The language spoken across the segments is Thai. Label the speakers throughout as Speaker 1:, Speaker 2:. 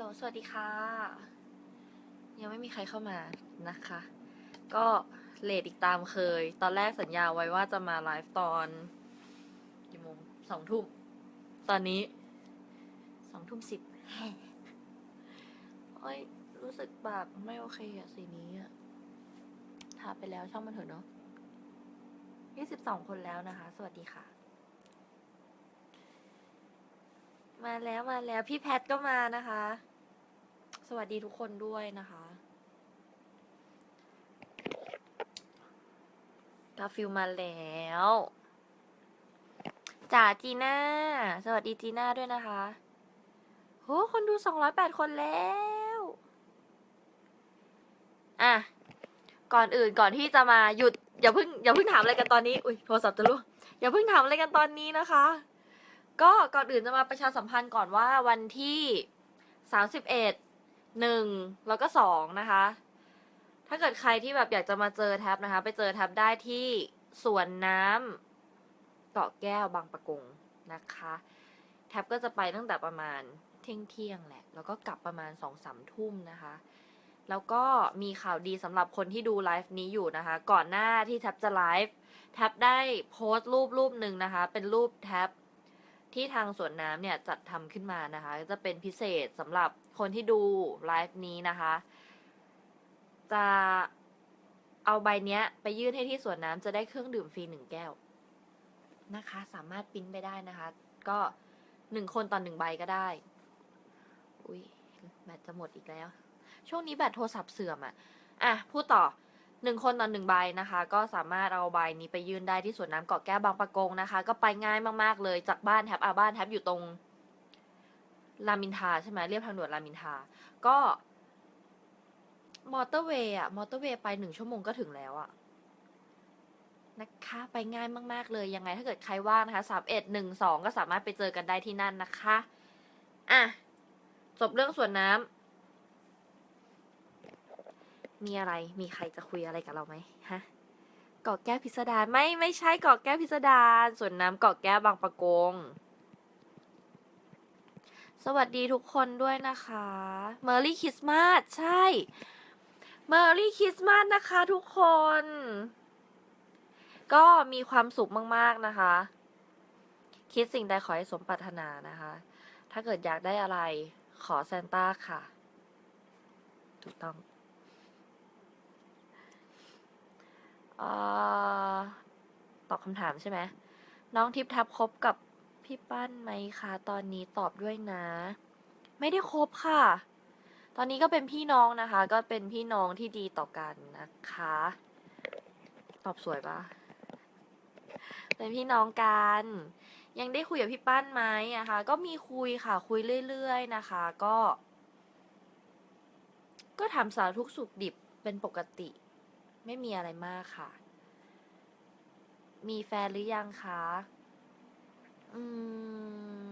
Speaker 1: ลสวัสดีค่ะ ยังไม่มีใครเข้ามานะคะ ก็เลทอีกตามเคย ตอนแรกสัญญาไว้ว่าจะมาไลฟ์ตอนกี่โมงสองทุ่ม ตอนนี้สองทุ่มสิบโอ้ยรู้สึกแบบไม่โอเคอะสีนี้อะทาไปแล้วช่างมันเถอะเนาะยี่สิบสองคนแล้วนะคะ สวัสดีค่ะ มาแล้วมาแล้วพี่แพทก็มานะคะ สวัสดีทุกคนด้วยนะคะ กาฟิลมาแล้วจ่าจีน่า สวัสดีจีน่าด้วยนะคะโหคนดูสองร้อยแปดคนแล้ว อะ ก่อนอื่นก่อนที่จะมาหยุด อย่าเพิ่งอย่าเพิ่งถามอะไรกันตอนนี้ อุ้ยโทรศัพท์จะร่วงอย่าเพิ่งถามอะไรกันตอนนี้นะคะ ก็ก่อนอื่นจะมาประชาสัมพันธ์ก่อนว่าวันที่สามสิบเอ็ด หนึ่งแล้วก็สองนะคะ ถ้าเกิดใครที่แบบอยากจะมาเจอแท็บนะคะ ไปเจอแท็บได้ที่สวนน้ำเกาะแก้วบางปะกงนะคะ แท็บก็จะไปตั้งแต่ประมาณเที่ยงเที่ยงแหละ แล้วก็กลับประมาณสองสามทุ่มนะคะ แล้วก็มีข่าวดีสำหรับคนที่ดูไลฟ์นี้อยู่นะคะ ก่อนหน้าที่แท็บจะไลฟ์แท็บได้โพสต์รูปรูปหนึ่งนะคะ เป็นรูปแท็บ ที่ทางสวนน้ำเนี่ยจัดทำขึ้นมานะคะ จะเป็นพิเศษสำหรับคนที่ดูไลฟ์นี้นะคะ จะเอาใบเนี้ย ไปยื่นให้ที่สวนน้ำจะได้เครื่องดื่มฟรีหนึ่งแก้วนะคะ สามารถปริ้นไปได้นะคะ ก็หนึ่งคนต่อหนึ่งใบก็ได้ อุ้ยแบตจะหมดอีกแล้ว ช่วงนี้แบตโทรศัพท์เสื่อมอะอะ พูดต่อ หนึ่งคนต่อหนึ่งใบนะคะ ก็สามารถเอาใบนี้ไปยื่นได้ที่สวนน้ำเกาะแก้วบางปะกงนะคะ ก็ไปง่ายมากๆเลยจากบ้านแทบอาบ้านแทบอยู่ตรงรามินทาใช่ไหมเรียบทางด่วนรามินทา ก็มอเตอร์เวย์อะมอเตอร์เวย์ไปหนึ่งชั่วโมงก็ถึงแล้วอะนะคะไปง่ายมาก ๆ เลยยังไงถ้าเกิดใครว่างนะคะสามเอ็ดหนึ่งสองก็สามารถไปเจอกันได้ที่นั่นนะคะ อะ จบเรื่องสวนน้ำ มีอะไร มีใครจะคุยอะไรกับเราไหมฮะเกาะแก้วพิสดารไม่ไม่ใช่เกาะแก้วพิสดารส่วนน้ำเกาะแก้วบางปะกง สวัสดีทุกคนด้วยนะคะเมอร์รี่คริสต์มาสใช่เมอร์รี่คริสต์มาสนะคะทุกคน ก็มีความสุขมากๆนะคะ คิดสิ่งใดขอให้สมปรารถนานะคะ ถ้าเกิดอยากได้อะไรขอซานต้าค่ะ ถูกต้อง เอ่อ ตอบคำถามใช่ไหมน้องทิพทับคบกับพี่ปั้นไหมคะตอนนี้ตอบด้วยนะ ไม่ได้คบค่ะ ตอนนี้ก็เป็นพี่น้องนะคะ ก็เป็นพี่น้องที่ดีต่อกันนะคะ ตอบสวยปะเป็นพี่น้องกัน ยังได้คุยกับพี่ปั้นไหมอะคะ ก็มีคุยค่ะ คุยเรื่อยๆนะคะ ก็ ก็ทำสารทุกสุขดิบเป็นปกติ ไม่มีอะไรมากค่ะ มีแฟนหรือยังคะ อืม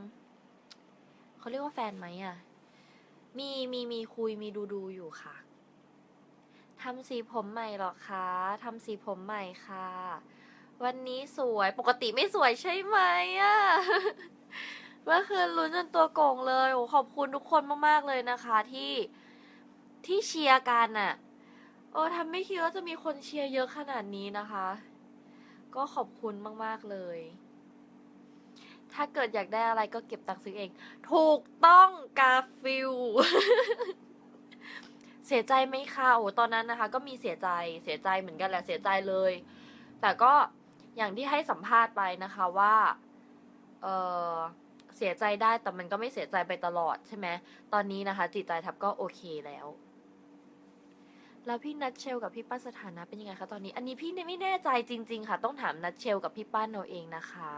Speaker 1: เขาเรียกว่าแฟนไหมอะ มีมีมีคุยมีดูดูอยู่ค่ะทำสีผมใหม่หรอคะทำสีผมใหม่ค่ะ วันนี้สวยปกติไม่สวยใช่ไหมอะเมื่อคืนลุ้นจนตัวโก่งเลยโอ้ขอบคุณทุกคนมาก ๆ เลยนะคะที่ที่เชียร์กันอะ เออทำไม่คิดว่าจะมีคนเชียร์เยอะขนาดนี้นะคะ ก็ขอบคุณมาก ๆ เลย ถ้าเกิดอยากได้อะไรก็เก็บตังค์ซื้อเอง ถูกต้องกาฟิลเสียใจไหมคะโอ้ตอนนั้นนะคะ ก็มีเสียใจเสียใจเหมือนกันแหละเสียใจเลย แต่ก็อย่างที่ให้สัมภาษณ์ไปนะคะว่าเออเสียใจได้แต่มันก็ไม่เสียใจไปตลอดใช่ไหมตอนนี้นะคะ จิตใจทับก็โอเคแล้ว แล้วพี่นัทเชลกับพี่ป้านสถานะเป็นยังไงคะตอนนี้ อันนี้พี่ไม่แน่ใจจริง ๆ ค่ะ ต้องถามนัทเชลกับพี่ป้านเอาเองนะคะ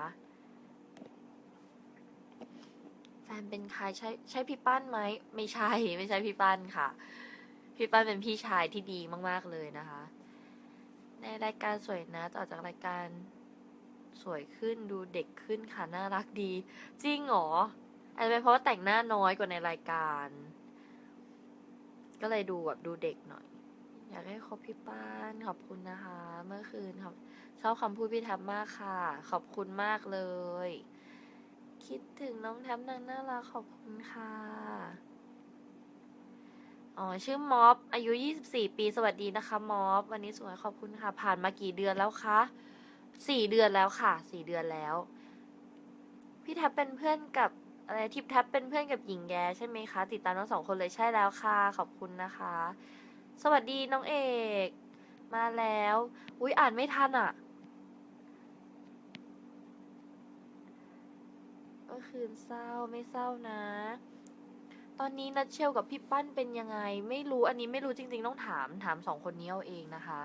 Speaker 1: แฟนเป็นใครใช่ใช่พี่ป้านไหมไม่ใช่ไม่ใช่พี่ป้านค่ะ พี่ป้านเป็นพี่ชายที่ดีมากๆเลยนะคะ ในรายการสวยนะต่อจากรายการสวยขึ้นดูเด็กขึ้นค่ะน่ารักดี จริงเหรออาจจะเป็นเพราะว่าแต่งหน้าน้อยกว่าในรายการ ก็เลยดูแบบดูเด็กหน่อย อยากให้คบพี่ป้านขอบคุณนะคะ เมื่อคืนครับชอบคำพูดพี่แท็บมากค่ะ ขอบคุณมากเลย คิดถึงน้องแท็บนางน่ารักขอบคุณค่ะ อ๋อชื่อม็อบ อายุ 24 ปีสวัสดีนะคะม็อบ วันนี้สวยขอบคุณค่ะ ผ่านมากี่เดือนแล้วคะสี่เดือนแล้วค่ะสี่เดือนแล้ว พี่แท็บเป็นเพื่อนกับอะไรทิปแท็บเป็นเพื่อนกับหญิงแย้ใช่ไหมคะ ติดตามทั้งสองคนเลยใช่แล้วค่ะ ขอบคุณนะคะ สวัสดีน้องเอก มาแล้ว อุ้ยอ่านไม่ทันอะ เมื่อคืนเศร้าไม่เศร้านะ ตอนนี้นัดเชลกับพี่ปั้นเป็นยังไง ไม่รู้อันนี้ไม่รู้จริง ๆ ต้องถามถามสองคนนี้เอาเองนะคะ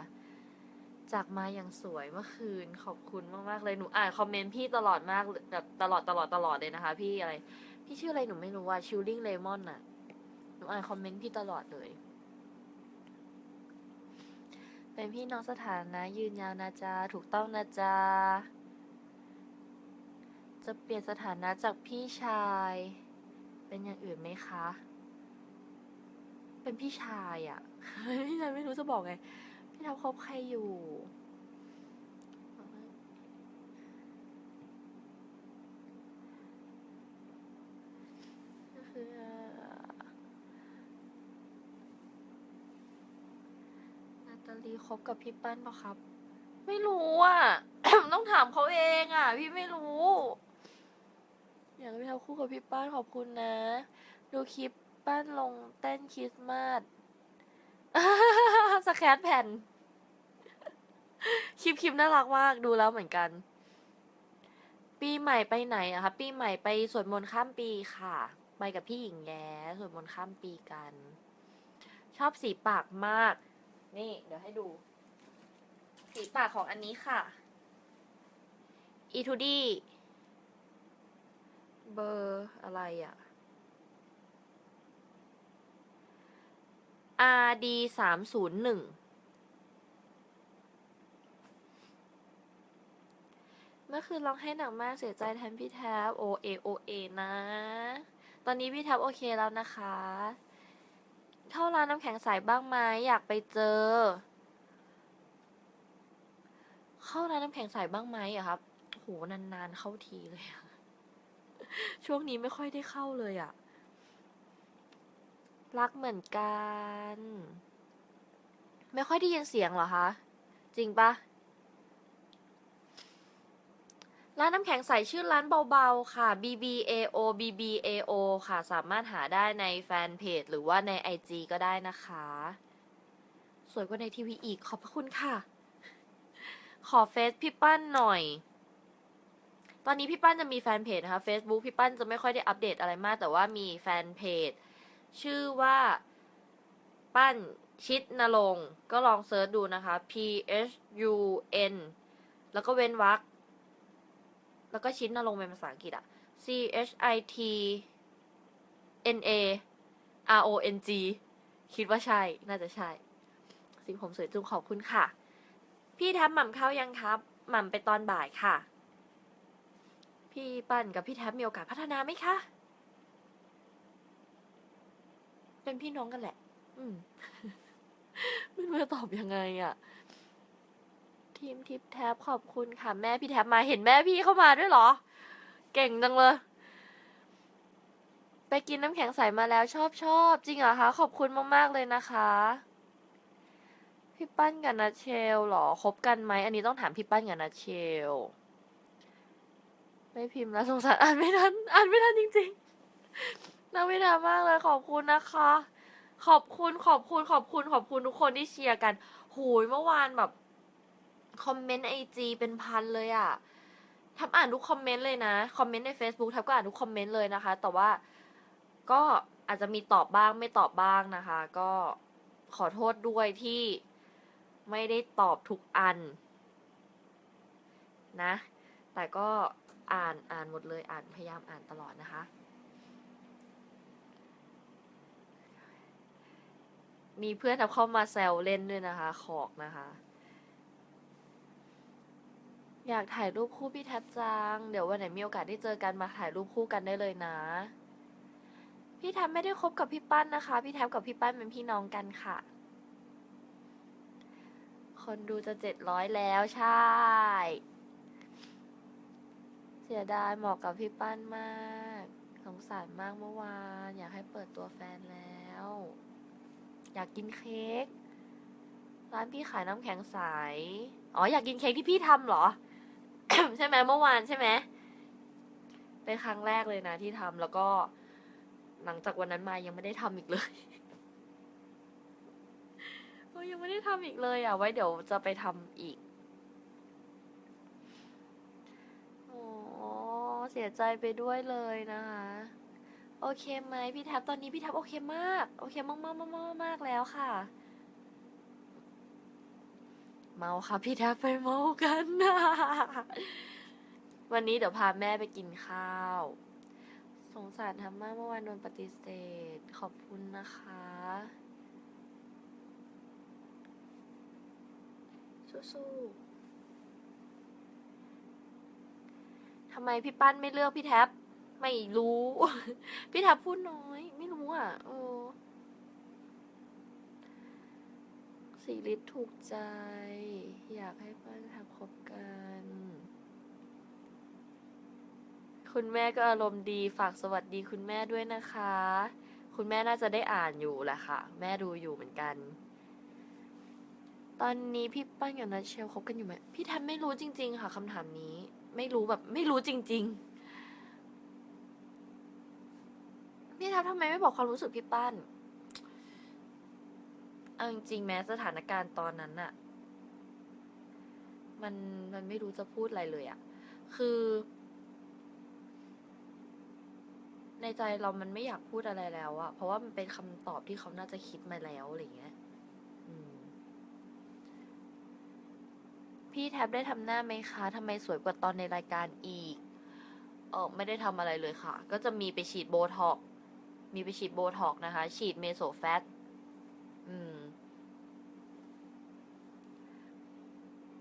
Speaker 1: จากมาอย่างสวยเมื่อคืนขอบคุณมากๆเลยหนูอ่านคอมเมนต์พี่ตลอดมากแบบตลอดตลอดตลอดเลยนะคะ พี่อะไร พี่ชื่ออะไรหนูไม่รู้ว่าชิลลิ่งเลมอนน่ะหนูอ่านคอมเมนต์พี่ตลอดเลย เป็นพี่น้องสถานะยืนยาวนะจ๊ะถูกต้องนะจ๊ะจะเปลี่ยนสถานะจากพี่ชาย เป็นอย่างอื่นไหมคะ เป็นพี่ชายอะ่ะพี่ชายไม่รู้จะบอกไง พี่ทับคบใครอยู่ ก็คือนาตา ลีคบกับพี่ปั้นปะครับ ไม่รู้อะ ต้องถามเขาเองอะ พี่ไม่รู้ อยากไปทำคู่กับพี่ป้านขอบคุณนะ ดูคลิปป้านลงเต้นคริสต์มาสสแครตแผ่น คลิปคลิปน่ารักมากดูแล้วเหมือนกัน ปีใหม่ไปไหนอะคะปีใหม่ไปสวดมนต์ข้ามปีค่ะ ไปกับพี่หญิงแย้สวดมนต์ข้ามปีกัน ชอบสีปากมาก นี่ เดี๋ยวให้ดู สีปากของอันนี้ค่ะ e 2 d เบอร์อะไรอะ RD สามศูนย์หนึ่งเมื่อคืนร้องให้หนักมากเสียใจแทนพี่แท็บโอเอโอเอนะ ตอนนี้พี่แท็บโอเคแล้วนะคะ เข้าร้านน้ำแข็งใสบ้างไหมอยากไปเจอ เข้าร้านน้ำแข็งใสบ้างไหมอะครับโหนานๆเข้าทีเลยอะช่วงนี้ไม่ค่อยได้เข้าเลยอะรักเหมือนกัน ไม่ค่อยได้ยินเสียงเหรอคะ จริงปะ ร้านน้ำแข็งใสชื่อร้านเบาๆ ค่ะ BBAO BBAO ค่ะ สามารถหาได้ในแฟนเพจหรือว่าใน IG ก็ได้นะคะ สวยกว่าในทีวีอีก ขอบพระคุณค่ะ ขอเฟซพี่ปั้นหน่อย ตอนนี้พี่ปั้นจะมีแฟนเพจนะคะ Facebook พี่ปั้นจะไม่ค่อยได้อัปเดตอะไรมาก แต่ว่ามีแฟนเพจ ชื่อว่าปั้นชิดนรงก็ลองเซิร์ชดูนะคะ P H U N แล้วก็เว้นวรรค แล้วก็ชิดนรงเป็นภาษาอังกฤษอะ C H I T N A R O N G คิดว่าใช่ น่าจะใช่ สีผมสวยจุงขอบคุณค่ะ พี่ทำหม่ำเข้ายังครับหม่ำไปตอนบ่ายค่ะ พี่ปั้นกับพี่แท็บมีโอกาสพัฒนาไหมคะ เป็นพี่น้องกันแหละ อืม ไม่รู้จะตอบยังไงอะ่ะ ทีมทิปแท็บขอบคุณค่ะ แม่พี่แท็บมาเห็นแม่พี่เข้ามาด้วยเหรอ เก่งจังเลย ไปกินน้ำแข็งใสมาแล้วชอบชอบจริงเหรอคะ ขอบคุณมากๆเลยนะคะ พี่ปั้นกับนัทเชลหรอคบกันไหมอันนี้ต้องถามพี่ปั้นกับนัทเชลไม่พิมพ์แล้วสงสารอ่านไม่ทันอ่านไม่ทันจริงๆน่าไม่ทันมากเลยขอบคุณนะคะขอบคุณขอบคุณขอบคุณขอบคุณทุกคนที่เชียร์กัน หูยเมื่อวานแบบ คอมเมนต์ไอจีเป็นพันเลยอะทับอ่านทุกคอมเมนต์เลยนะ คอมเมนต์ใน Facebook ทับก็อ่านทุกคอมเมนต์เลยนะคะ แต่ว่าก็อาจจะมีตอบบ้างไม่ตอบบ้างนะคะ ก็ขอโทษด้วยที่ไม่ได้ตอบทุกอัน นะ แต่ก็อ่านอ่านหมดเลยอ่านพยายามอ่านตลอดนะคะ มีเพื่อนทับเข้ามาแซวเล่นด้วยนะคะ ขอกนะคะ อยากถ่ายรูปคู่พี่แท็บจัง เดี๋ยววันไหนมีโอกาสได้เจอกันมาถ่ายรูปคู่กันได้เลยนะ พี่แท็บไม่ได้คบกับพี่ปั้นนะคะ พี่แท็บกับพี่ปั้นเป็นพี่น้องกันค่ะ คนดูจะเจ็ดร้อยแล้วใช่ เสียดายเหมาะกับพี่ปั้นมาก สงสารมากเมื่อวาน อยากให้เปิดตัวแฟนแล้ว อยากกินเค้กร้านพี่ขายน้ำแข็งใส อ๋อ อยากกินเค้กที่พี่ทำเหรอ ใช่ไหมเมื่อวานใช่ไหมเป็นครั้งแรกเลยนะที่ทำแล้วก็หลังจากวันนั้นมายังไม่ได้ทำอีกเลยยังไม่ได้ทำอีกเลยอะ ไว้เดี๋ยวจะไปทำอีกโอ้เสียใจไปด้วยเลยนะคะโอเคไหมพี่แท็บตอนนี้พี่แท็บโอเคมาก โอเคมากมากมากมากแล้วค่ะ เมาค่ะพี่แท็บไปเมากันนะวันนี้เดี๋ยวพาแม่ไปกินข้าว สงสารทำมากเมื่อวานโดนปฏิเสธ ขอบคุณนะคะ สู้ๆทำไมพี่ปั้นไม่เลือกพี่แท็บ ไม่รู้ พี่แท็บพูดน้อย ไม่รู้อะโอ้ สีลิปถูกใจ อยากให้ปั้นท็บคบกัน คุณแม่ก็อารมณ์ดีฝากสวัสดีคุณแม่ด้วยนะคะ คุณแม่น่าจะได้อ่านอยู่แหละค่ะ แม่ดูอยู่เหมือนกัน ตอนนี้พี่ปั้นกับนัทเชลคบกันอยู่ไหมพี่แทบไม่รู้จริง ๆ ค่ะคำถามนี้ ไม่รู้แบบไม่รู้จริง ๆ พี่แทบทำไมไม่บอกความรู้สึกพี่ปั้น เอาจริงๆแม้สถานการณ์ตอนนั้นอะมันมันไม่รู้จะพูดอะไรเลยอะคือ ในใจเรามันไม่อยากพูดอะไรแล้วอะเพราะว่ามันเป็นคำตอบที่เขาน่าจะคิดมาแล้วอะไรเงี้ยพี่แท็บได้ทำหน้าไหมคะทำไมสวยกว่าตอนในรายการอีกเออไม่ได้ทำอะไรเลยค่ะ ก็จะมีไปฉีดโบท็อก มีไปฉีดโบท็อกนะคะ ฉีดเมโซแฟต อืม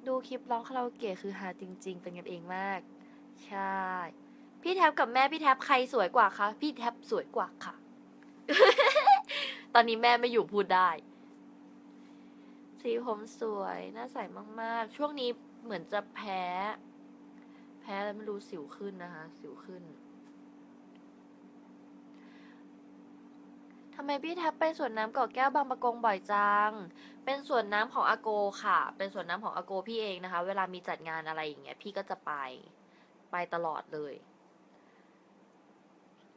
Speaker 1: ดูคลิปร้องคาราโอเกะคือฮาจริง ๆ เป็นกันเองมาก ใช่ พี่แท็บกับแม่พี่แท็บใครสวยกว่าคะพี่แท็บสวยกว่าค่ะ ตอนนี้แม่ไม่อยู่พูดได้ สีผมสวยน่าใสมากๆ ช่วงนี้เหมือนจะแพ้ แพ้แล้วไม่รู้สิวขึ้นนะคะ สิวขึ้นำไมพี่แท็บไปสวนน้ำเกาะแก้วบางประกงบ่อยจัง เป็นสวนน้ำของอาโกค่ะ เป็นสวนน้ำของอาโกพี่เองนะคะ เวลามีจัดงานอะไรอย่างเงี้ย พี่ก็จะไป ไปตลอดเลย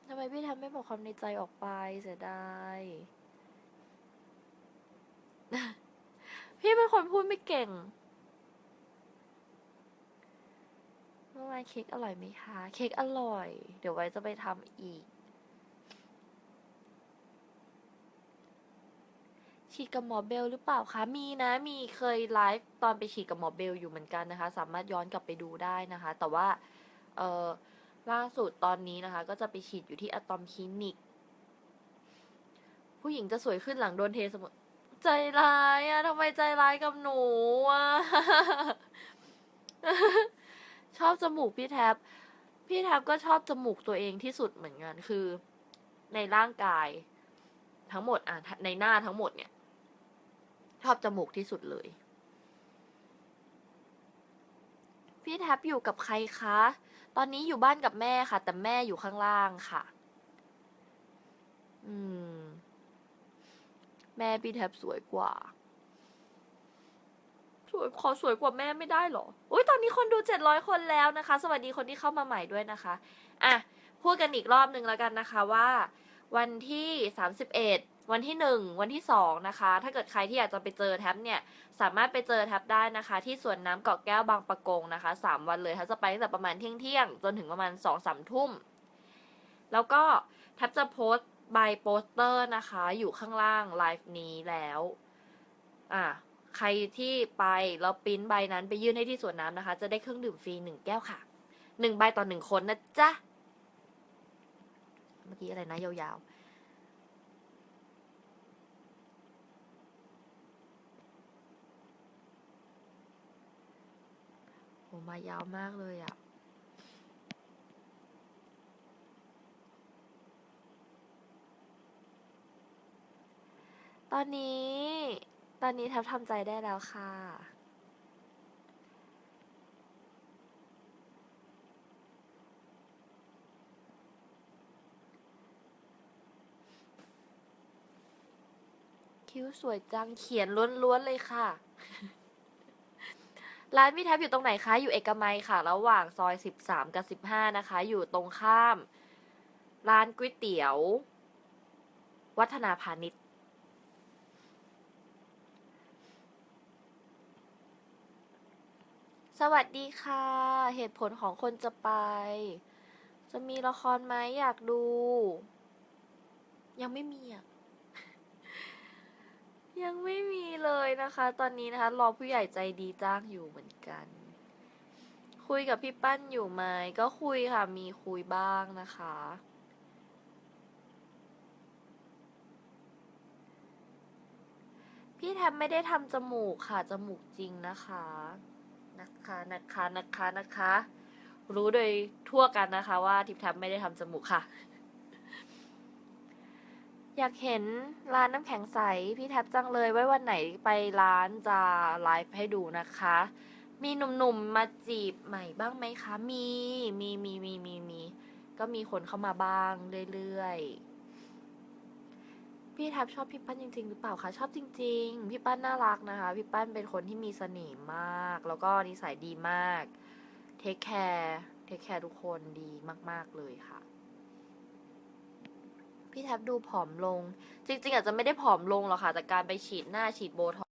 Speaker 1: ทำไมพี่แท็บไม่บอกความในใจออกไปเสียดายพี่เป็นคนพูดไม่เก่ง เมื่อวานเค้กอร่อยไหมคะ เค้กอร่อย เดี๋ยวไว้จะไปทำอีก ฉีดกับหมอเบลหรือเปล่าคะ มีนะมีเคยไลฟ์ตอนไปฉีดกับหมอเบลอยู่เหมือนกันนะคะ สามารถย้อนกลับไปดูได้นะคะ แต่ว่าเออล่าสุดตอนนี้นะคะ ก็จะไปฉีดอยู่ที่อะตอมคลินิก ผู้หญิงจะสวยขึ้นหลังโดนเทสมุนใจร้ายอะทำไมใจร้ายกับหนูอะชอบจมูกพี่แท็บพี่แท็บก็ชอบจมูกตัวเองที่สุดเหมือนกันคือ ในร่างกายทั้งหมดอะในหน้าทั้งหมดเนี่ย ชอบจมูกที่สุดเลย พี่แท็บอยู่กับใครคะ ตอนนี้อยู่บ้านกับแม่ค่ะ แต่แม่อยู่ข้างล่างค่ะ อืม แม่พี่แท็บสวยกว่า สวยขอสวยกว่าแม่ไม่ได้เหรออุ้ยตอนนี้คนดูเจ็ดร้อยคนแล้วนะคะ สวัสดีคนที่เข้ามาใหม่ด้วยนะคะ อะ พูดกันอีกรอบหนึ่งแล้วกันนะคะว่า วันที่สามสิบเอ็ด วันที่หนึ่งวันที่สองนะคะ ถ้าเกิดใครที่อยากจะไปเจอแท็บเนี่ยสามารถไปเจอแท็บได้นะคะ ที่สวนน้ำเกาะแก้วบางปะกงนะคะสามวันเลยถ้าจะไปตั้งแต่ประมาณเที่ยงเที่ยงจนถึงประมาณสองสามทุ่ม แล้วก็แท็บจะโพสต์ใบโปสเตอร์นะคะ อยู่ข้างล่างไลฟ์นี้แล้วอะใครที่ไปแล้วปริ้นใบนั้นไปยื่นให้ที่สวนน้ำนะคะ จะได้เครื่องดื่มฟรีหนึ่งแก้วค่ะหนึ่งใบต่อหนึ่งคนนะจ๊ะ เมื่อกี้อะไรนะยาวๆ มายาวมากเลยอะ่ะตอนนี้ ตอนนี้ทับทำใจได้แล้วค่ะ คิ้วสวยจังเขียนล้วนๆเลยค่ะ ร้านพี่แท็บอยู่ตรงไหนคะ อยู่เอกมัยค่ะ ระหว่างซอยสิบสามกับสิบห้านะคะ อยู่ตรงข้าม ร้านก๋วยเตี๋ยว วัฒนาพาณิชย์ สวัสดีค่ะ เหตุผลของคนจะไป จะมีละครไหมอยากดู ยังไม่มีอะ ยังไม่มี เลยนะคะ ตอนนี้นะคะรอผู้ใหญ่ใจดีจ้างอยู่เหมือนกัน คุยกับพี่ปั้นอยู่ไหมก็คุยค่ะ มีคุยบ้างนะคะ พี่แทบไม่ได้ทำจมูกค่ะ จมูกจริงนะคะ นะคะนะคะนะคะนะคะ รู้โดยทั่วกันนะคะว่าทิพย์แทบไม่ได้ทำจมูกค่ะ อยากเห็นร้านน้ำแข็งใส พี่แท็บจังเลยไว้วันไหนไปร้านจะไลฟ์ให้ดูนะคะ มีหนุ่มๆมาจีบใหม่บ้างไหมคะ มี มีมีมีมีมีก็มีคนเข้ามาบ้างเรื่อยๆ พี่แท็บชอบพี่ปั้นจริง ๆ หรือเปล่าคะชอบจริง ๆ พี่ปั้นน่ารักนะคะ พี่ปั้นเป็นคนที่มีเสน่ห์มาก แล้วก็นิสัยดีมาก เทคแคร์ เทคแคร์ทุกคนดีมาก ๆ เลยค่ะ พี่แท็บดูผอมลง จริง ๆ อาจจะไม่ได้ผอมลงหรอกค่ะแต่การไปฉีดหน้าฉีดโบท็อก